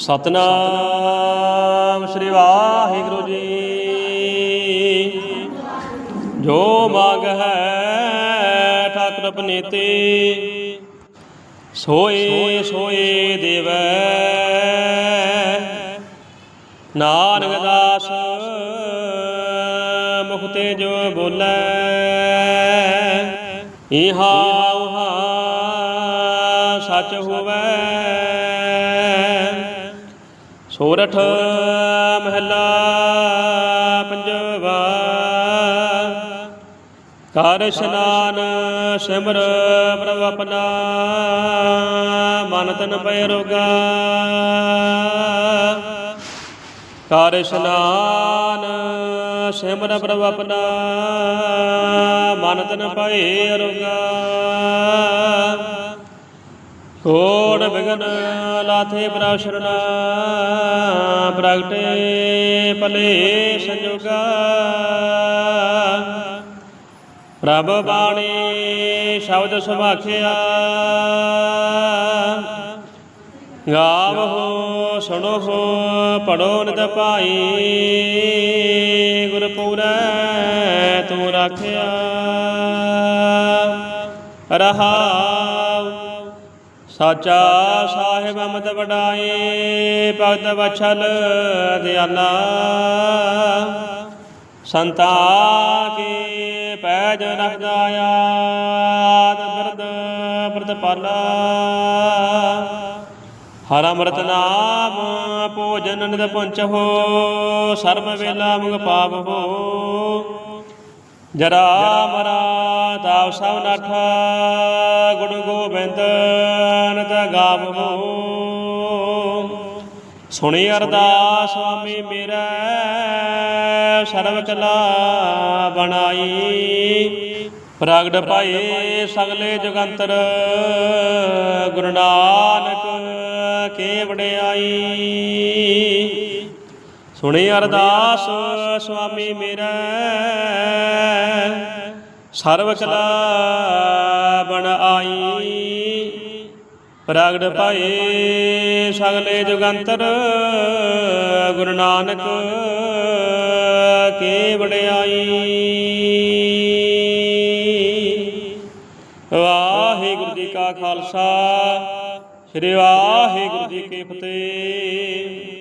ਸਤਨਾਮ ਸ੍ਰੀ ਵਾਹਿਗੁਰੂ ਜੀ। ਜੋ ਮੰਗ ਹੈ ਠਾਕੁਰ ਪਨੀਤੇ, ਸੋਏ ਸੋਏ ਦੇਵੈ। ਨਾਨਕ ਦਾਸ ਮੁਖਤੇ ਜੋ ਬੋਲੇ, ਇਹਾ ਉਹਾ ਸਚ ਹੋਵੇ। ਸੋਰਠ ਮਹਲਾ ਪੰਜਵਾ। ਕਰ ਇਸ਼ਨਾਨ ਸਿਮਰ ਪ੍ਰਭ ਆਪਣਾ, ਮਨ ਤਨ ਪੈ ਰੋਗਾ। ਕਰ ਇਸ਼ਨਾਨ ਸਿਮਰ ਪ੍ਰਭ ਆਪਣਾ, ਮਨ ਤਨ ਪੈ ਰੋਗਾ। ਕੋੜ ਬਿਗਨ ਲਾਥੇ ਪ੍ਰਭ ਸ਼ਰਣਾ ਪ੍ਰਗਟੇ ਭਲੇ ਸੰਜੋਗਾ। ਪ੍ਰਭ ਬਾਣੀ ਸ਼ਬਦ ਸੁਭਾਖਿਆ। ਗਾਵੋ ਸੁਣੋ ਪੜੋ ਨਿਤ ਭਾਈ। ਗੁਰ ਪੂਰੈ ਤੂੰ ਰਾਖਿਆ। ਰਹਾਉ ਸਾਚਾ ਸਾਹਿਬ ਅਮਤ ਵਡਾਏ, ਭਗਤ ਵਛਲ ਦਿਆਲਾ। ਸੰਤਾ ਕੀ ਪੈਜ ਰਖਦਾ ਆਦ ਬਿਰਦ ਪ੍ਰਤਪਾਲਾ ਹਰ ਅੰਮ੍ਰਿਤ ਨਾਮ ਭੋਜਨ ਨਿਤ ਪਹੁੰਚੋ ਸਰਬ ਵੇਲਾ ਮੁਗ ਪਾਪ ਹੋ ਜਰਾ ਮਰਾ ਤਾਪ ਸਭ ਨਠ। ਗੋਬਿੰਦ ਨਤ ਗਾਵੋ ਸੁਣੀ ਅਰਦਾਸ ਸੁਆਮੀ ਮੇਰਾ ਸਰਬ ਕਲਾ ਬਣਾਈ। ਪ੍ਰਗਟ ਭਾਏ ਸਗਲੇ ਜੁਗੰਤਰ, ਗੁਰੂ ਨਾਨਕ ਕੇ ਵਡਿਆਈ। ਸੁਣੀ ਅਰਦਾਸ ਸੁਆਮੀ ਮੇਰਾ ਸਰਬ ਕਲਾ ਬਣ ਆਈ। ਪ੍ਰਗਟ ਭਾਏ ਸਗਲੇ ਜੁਗੰਤਰ, ਗੁਰੂ ਨਾਨਕ ਕੇ ਵਡਿਆਈ ਵਾਹਿਗੁਰੂ ਜੀ ਕਾ ਖਾਲਸਾ, ਸ੍ਰੀ ਵਾਹਿਗੁਰੂ ਜੀ ਕੀ ਫਤਿਹ।